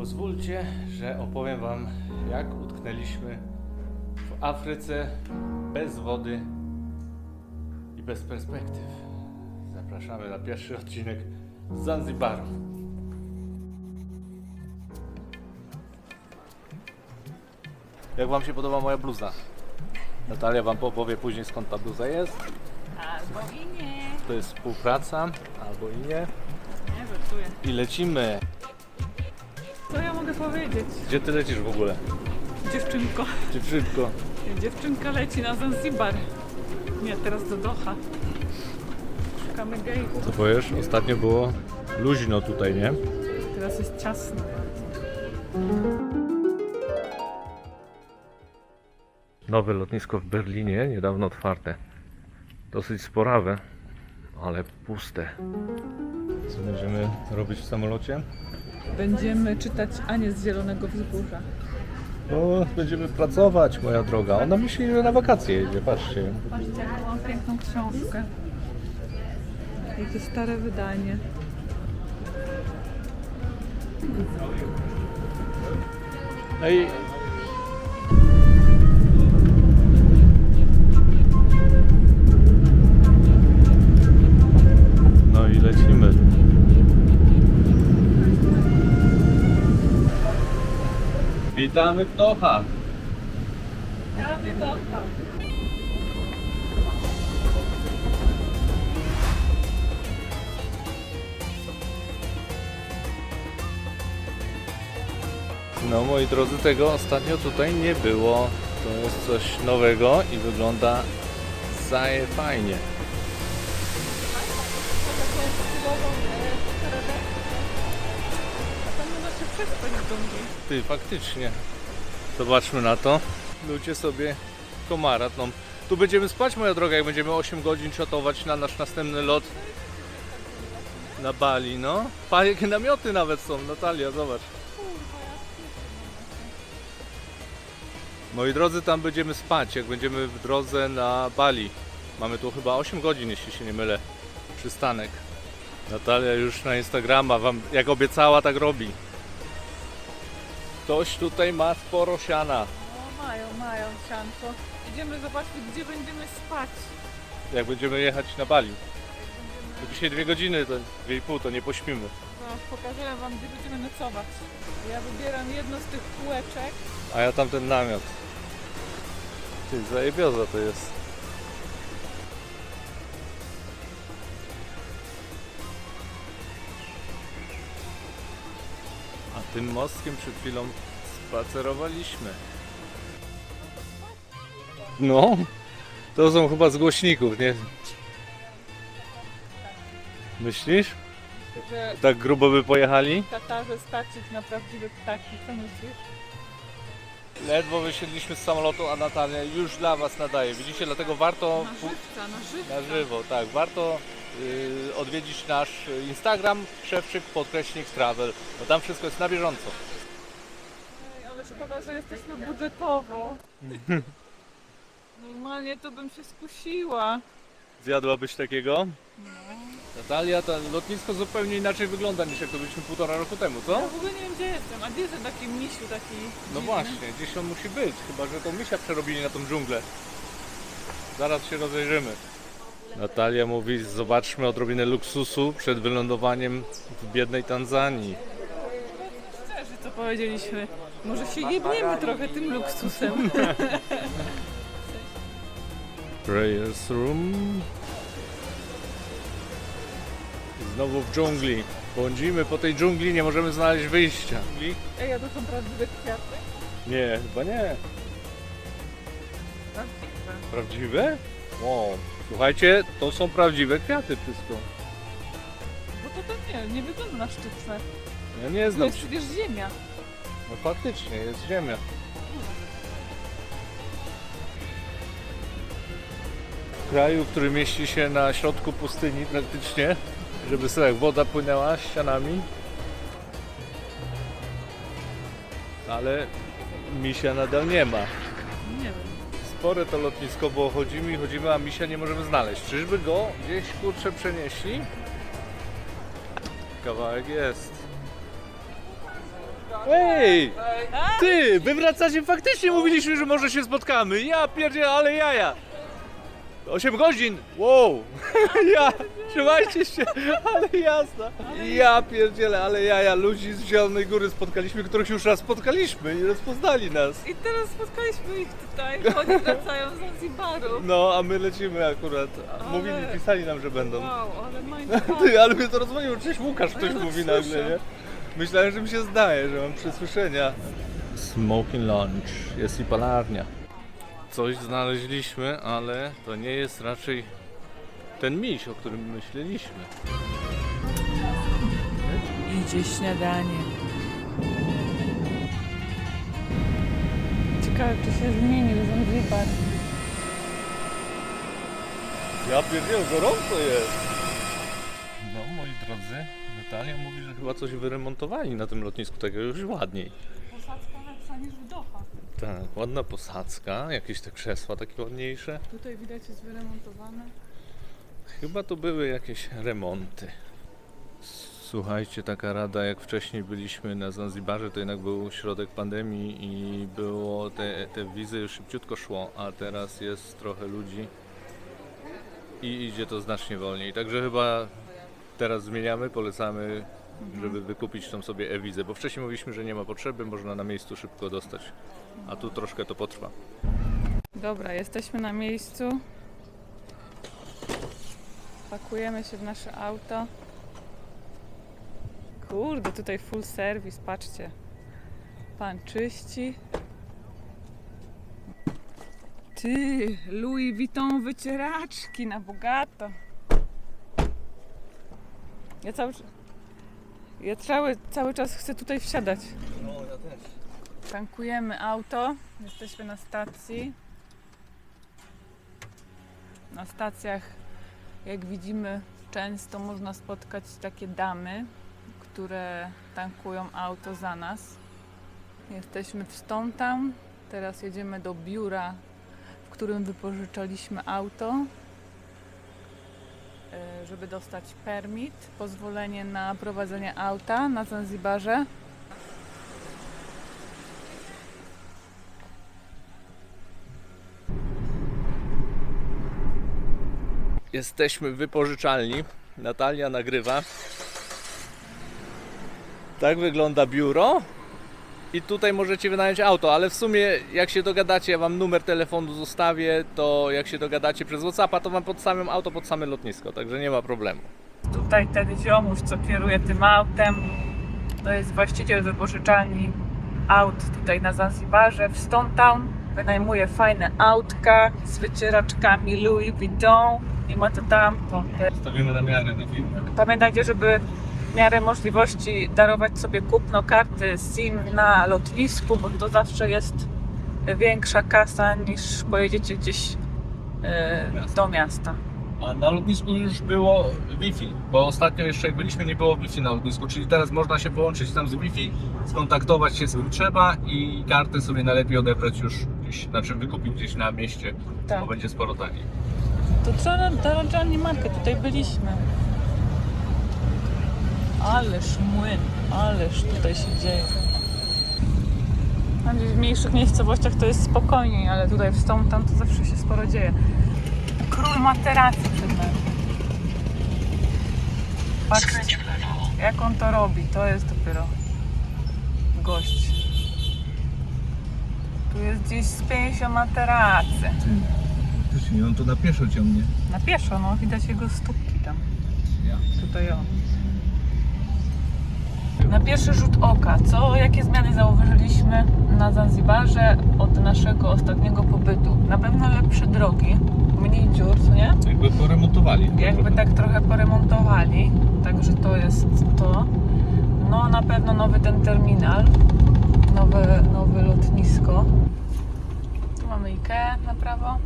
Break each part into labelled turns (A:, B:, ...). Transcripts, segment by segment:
A: Pozwólcie, że opowiem Wam, jak utknęliśmy w Afryce bez wody i bez perspektyw. Zapraszamy na pierwszy odcinek z Zanzibaru. Jak Wam się podoba moja bluza? Natalia Wam opowie później skąd ta bluza jest.
B: Albo i nie.
A: To jest współpraca, albo i nie.
B: Nie żartuję.
A: I lecimy.
B: Co ja mogę powiedzieć?
A: Gdzie Ty lecisz w ogóle?
B: Dziewczynko.
A: Dziewczynko.
B: Dziewczynka leci na Zanzibar. Nie, teraz do Doha. Szukamy.
A: Co powiesz? Ostatnio było luźno tutaj, nie?
B: Teraz jest ciasno.
A: Nowe lotnisko w Berlinie, niedawno otwarte. Dosyć sporawe, ale puste. Co będziemy robić w samolocie?
B: Będziemy czytać Anię z Zielonego Wzgórza.
A: No, będziemy pracować, moja droga. Ona myśli, że na wakacje jedzie, patrzcie.
B: Patrzcie, jaką mam piękną książkę. Jakie stare wydanie.
A: No i... Witamy w Doha.
B: Prawie Doha.
A: No moi drodzy, tego ostatnio tutaj nie było. To jest coś nowego i wygląda zaje fajnie. Ty, faktycznie. Zobaczmy na to. Ludzie sobie komara tną. Tu będziemy spać, moja droga, jak będziemy 8 godzin czatować na nasz następny lot na Bali, no. Jakie namioty nawet są, Natalia, zobacz. Moi drodzy, tam będziemy spać, jak będziemy w drodze na Bali. Mamy tu chyba 8 godzin, jeśli się nie mylę. Przystanek. Natalia już na Instagrama wam, jak obiecała, tak robi. Ktoś tutaj ma sporo siana.
B: No mają, mają sianko. Idziemy zobaczyć, gdzie będziemy spać.
A: Jak będziemy jechać na Bali. To dzisiaj dwie godziny, to dwie i pół, to nie pośpimy.
B: Zaraz pokażę wam, gdzie będziemy nocować. Ja wybieram jedno z tych kółeczek.
A: A ja tamten namiot. Ty, zajebioza to jest. Tym mostkiem przed chwilą spacerowaliśmy. No, to są chyba z głośników, nie? Myślisz?
B: Że
A: Tak grubo by pojechali?
B: w Katarze starczyć na prawdziwe ptaki. Co myślisz?
A: Ledwo wysiedliśmy z samolotu, a Natalia już dla Was nadaje. Widzicie, dlatego warto
B: Na żywca, na żywca.
A: na żywo, tak, warto y, odwiedzić nasz Instagram Szewczyk podkreśnik travel, bo tam wszystko jest na bieżąco.
B: Ej, Ale szkoda, że jesteśmy budżetowo. Normalnie to bym się skusiła.
A: Zjadłabyś takiego? Natalia, to lotnisko zupełnie inaczej wygląda niż jak to byliśmy półtora roku temu, co?
B: Ja w ogóle nie wiem, gdzie jestem. A gdzie jest ten taki misiu, taki
A: No
B: dziwny?
A: właśnie, gdzieś on musi być, chyba że to misia przerobili na tą dżunglę. Zaraz się rozejrzymy. Natalia mówi, zobaczmy odrobinę luksusu przed wylądowaniem w biednej Tanzanii.
B: Szczerze, co powiedzieliśmy. Może się jebniemy trochę tym luksusem.
A: Prayers room. Znowu w dżungli. Błądzimy po tej dżungli, nie możemy znaleźć wyjścia.
B: Ej, a to są prawdziwe kwiaty?
A: Nie, chyba nie.
B: Prawdziwe.
A: Prawdziwe? Wow. Słuchajcie, to są prawdziwe kwiaty wszystko.
B: Bo to to nie, nie wygląda na sztuczne.
A: Ja nie
B: To
A: znam.
B: jest przecież ziemia.
A: No faktycznie, jest ziemia. W kraju, który mieści się na środku pustyni praktycznie, żeby sobie jak woda płynęła ścianami. Ale misia nadal nie ma.
B: Nie wiem.
A: Spore to lotnisko, bo chodzimy i chodzimy, a misia nie możemy znaleźć. Czyżby go gdzieś kurczę przenieśli? Kawałek jest. Ej! Ty, wy wracacie, faktycznie mówiliśmy, że może się spotkamy. Ja pierdzielę, ale jaja. 8 godzin, wow. Ja, trzymajcie się, ale jasna. Ja pierdzielę, ale jaja. Ludzi z Zielonej Góry spotkaliśmy, których już raz spotkaliśmy i rozpoznali nas.
B: I teraz spotkaliśmy ich tutaj, bo oni wracają z Zanzibaru.
A: No, a my lecimy akurat.
B: Ale-
A: Mówili, pisali nam, że będą.
B: Wow, ale mindfuck.
A: Ty, ale mnie to rozwoiło. Cześć Łukasz, ktoś
B: Ja tak
A: mówi
B: słyszę.
A: nagle, nie? Myślałem, że mi się zdaje, że mam przesłyszenia. Smoking lunch. Jest i palarnia. Coś znaleźliśmy, ale to nie jest raczej ten miś, o którym myśleliśmy.
B: Idzie śniadanie. Ciekawe, czy się zmienił Zanzibar.
A: Ja pierdzielę, gorąco jest. No, moi drodzy, Natalia mówi, że chyba coś wyremontowali na tym lotnisku, tego już ładniej.
B: Posadzka lepsza niż w Doha.
A: Tak, ładna posadzka, jakieś te krzesła takie ładniejsze.
B: Tutaj widać jest wyremontowane.
A: Chyba to były jakieś remonty. Słuchajcie, taka rada, jak wcześniej byliśmy na Zanzibarze, to jednak był środek pandemii i było te, te wizy szybciutko szło, a teraz jest trochę ludzi i idzie to znacznie wolniej. Także chyba teraz zmieniamy, polecamy, żeby wykupić tą sobie e-wizę, bo wcześniej mówiliśmy, że nie ma potrzeby, można na miejscu szybko dostać, a tu troszkę to potrwa.
B: Dobra, jesteśmy na miejscu. Pakujemy się w nasze auto. Kurde, tutaj full service, patrzcie. Pan czyści. Ty, Louis Vuitton wycieraczki na bogato. Ja cały, ja cały, cały czas chcę tutaj wsiadać.
A: No, ja też.
B: Tankujemy auto. Jesteśmy na stacji. Na stacjach, jak widzimy, często można spotkać takie damy, które tankują auto za nas. Jesteśmy w Stone. Teraz jedziemy do biura, w którym wypożyczaliśmy auto, e, żeby dostać permit, pozwolenie na prowadzenie auta na Zanzibarze.
A: Jesteśmy wypożyczalni. Natalia nagrywa. Tak wygląda biuro. I tutaj możecie wynająć auto, ale w sumie jak się dogadacie, ja wam numer telefonu zostawię, to jak się dogadacie przez Whatsappa, to wam pod samym auto, pod same lotnisko, także nie ma problemu.
B: Tutaj ten ziomuś, co kieruje tym autem, to jest właściciel wypożyczalni aut tutaj na Zanzibarze w Stone Town. Wynajmuje fajne autka z wycieraczkami Louis Vuitton i ma to.
A: Stawimy na miarę na film.
B: Pamiętajcie, żeby w miarę możliwości darować sobie kupno karty SIM na lotnisku, bo to zawsze jest większa kasa niż pojedziecie gdzieś e, do miasta.
A: A na lotnisku już było Wi-Fi, bo ostatnio jeszcze jak byliśmy nie było Wi-Fi na lotnisku, czyli teraz można się połączyć tam z Wi-Fi, skontaktować się z kim trzeba i kartę sobie najlepiej odebrać już gdzieś, znaczy wykupić gdzieś na mieście,
B: Tak.
A: bo będzie sporo taniej.
B: To trzeba Darajani Market, tutaj byliśmy. Ależ młyn, ależ tutaj się dzieje. W mniejszych miejscowościach to jest spokojniej, ale tutaj w Stone tam to zawsze się sporo dzieje. Król przed nami. Patrzcie, jak on to robi, to jest dopiero gość. Tu jest gdzieś z pięciu materacy.
A: Też nie, on to na pieszo ciągnie.
B: Na pieszo, no widać jego stópki tam.
A: Ja.
B: Tutaj o. Na pierwszy rzut oka, co, jakie zmiany zauważyliśmy na Zanzibarze od naszego ostatniego pobytu? Na pewno lepsze drogi, mniej dziur, co nie?
A: Jakby poremontowali.
B: Jakby tak trochę poremontowali, także to jest to. No na pewno nowy ten terminal, nowe, nowe lotnisko. Tu mamy Ikea na prawo.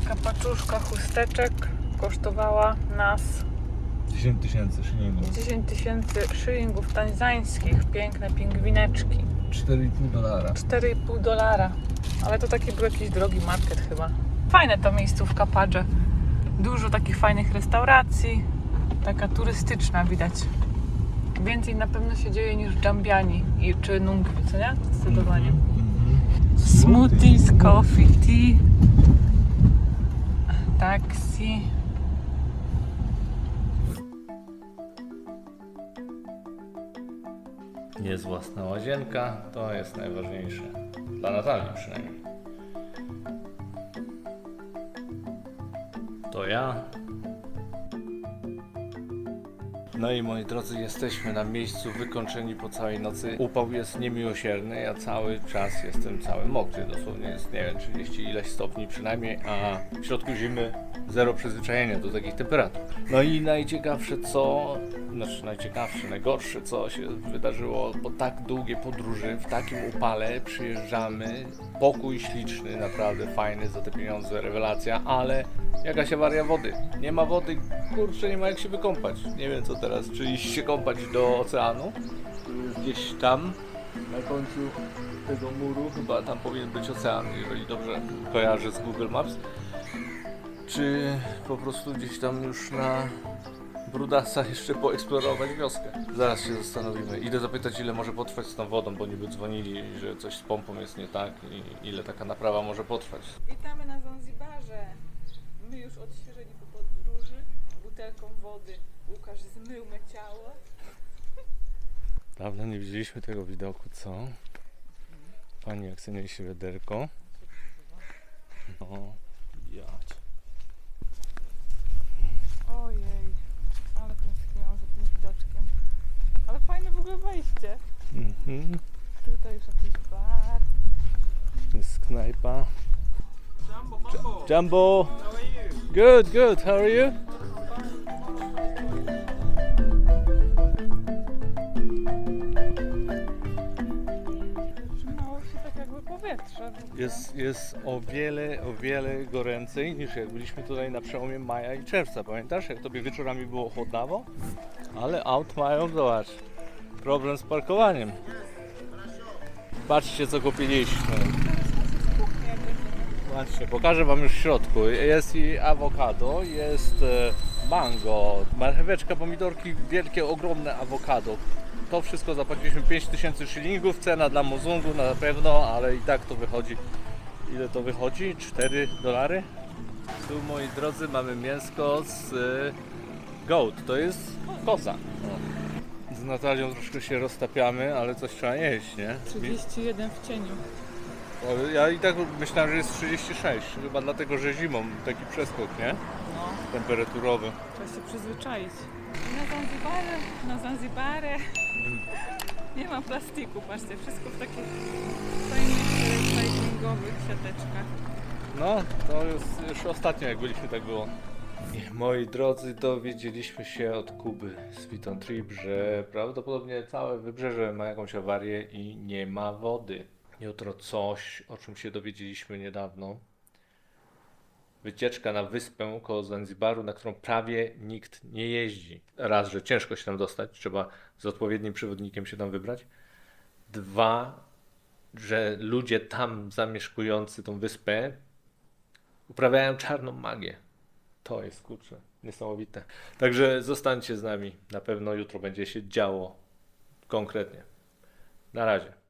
B: Taka paczuszka chusteczek kosztowała nas
A: 10 tysięcy szylingów.
B: 10 tysięcy szylingów tańzańskich. Piękne pingwineczki.
A: 4,5 dolara.
B: 4,5 dolara. Ale to taki był jakiś drogi market chyba. Fajne to miejscówka Padże. Dużo takich fajnych restauracji. Taka turystyczna widać. Więcej na pewno się dzieje niż Dżambiani i czy Nungwi, co nie? Zdecydowanie. Smoothies, coffee, tea, taksi.
A: Jest własna łazienka, to jest najważniejsze. Dla Natalii przynajmniej. To ja. No i moi drodzy, jesteśmy na miejscu wykończeni po całej nocy. Upał jest niemiłosierny, ja cały czas jestem cały mokry, dosłownie jest, nie wiem, 30 ileś stopni przynajmniej, a w środku zimy zero przyzwyczajenia do takich temperatur. No i najciekawsze co, znaczy najciekawsze, najgorsze co się wydarzyło po tak długiej podróży, w takim upale przyjeżdżamy, pokój śliczny, naprawdę fajny za te pieniądze, rewelacja, ale jakaś awaria wody. Nie ma wody, kurczę, nie ma jak się wykąpać. Nie wiem co teraz, czy iść się kąpać do oceanu, gdzieś tam, na końcu tego muru, chyba tam powinien być ocean, jeżeli dobrze kojarzę z Google Maps czy po prostu gdzieś tam już na Brudasa jeszcze poeksplorować wioskę. Zaraz się zastanowimy. Idę zapytać, ile może potrwać z tą wodą, bo niby dzwonili, że coś z pompą jest nie tak i ile taka naprawa może potrwać.
B: Witamy na Zanzibarze. My już odświeżeni po podróży, butelką wody. Łukasz zmył me ciało.
A: Dawno nie widzieliśmy tego widoku, co? Pani jak sobie niesie wiaderko. No, jać.
B: Ojej, ale tęskniłam za tym widoczkiem. Ale fajne wejście.
A: Mhm.
B: Tutaj już jakiś bar.
A: Jest knajpa. Jumbo! Good, good. How are you?
B: Trzymało się tak jakby powietrze. w ogóle.
A: Jest, jest o wiele, o wiele goręcej niż jak byliśmy tutaj na przełomie maja i czerwca. Pamiętasz, jak tobie wieczorami było chłodnawo? Ale aut mają, zobacz, problem z parkowaniem. Patrzcie, co kupiliśmy. Patrzcie, pokażę wam już w środku. Jest i awokado, jest e, mango, marcheweczka, pomidorki, wielkie, ogromne awokado. To wszystko zapłaciliśmy 5000 shillingów, cena dla Mozungu na pewno, ale i tak to wychodzi. Ile to wychodzi? 4 dolary? Tu moi drodzy mamy mięsko z e, goat, to jest koza. Natalią troszkę się roztapiamy, ale coś trzeba jeść, nie?
B: 31 w cieniu.
A: O, Ja i tak myślałem, że jest 36, chyba dlatego, że zimą taki przeskok, nie?
B: No,
A: Temperaturowy.
B: trzeba się przyzwyczaić. Na Zanzibarze, na Zanzibarze. Nie ma plastiku, patrzcie, wszystko w takich fajnych recyklingowych siateczkach.
A: No, to jest już ostatnio jak byliśmy tak było. Moi drodzy, dowiedzieliśmy się od Kuby z Viton Trip, że prawdopodobnie całe wybrzeże ma jakąś awarię i nie ma wody. Jutro coś, o czym się dowiedzieliśmy niedawno. Wycieczka na wyspę koło Zanzibaru, na którą prawie nikt nie jeździ. Raz, że ciężko się tam dostać, trzeba z odpowiednim przewodnikiem się tam wybrać. Dwa, że ludzie tam zamieszkujący tą wyspę uprawiają czarną magię. To jest kurczę niesamowite. Także zostańcie z nami. Na pewno jutro będzie się działo konkretnie. Na razie.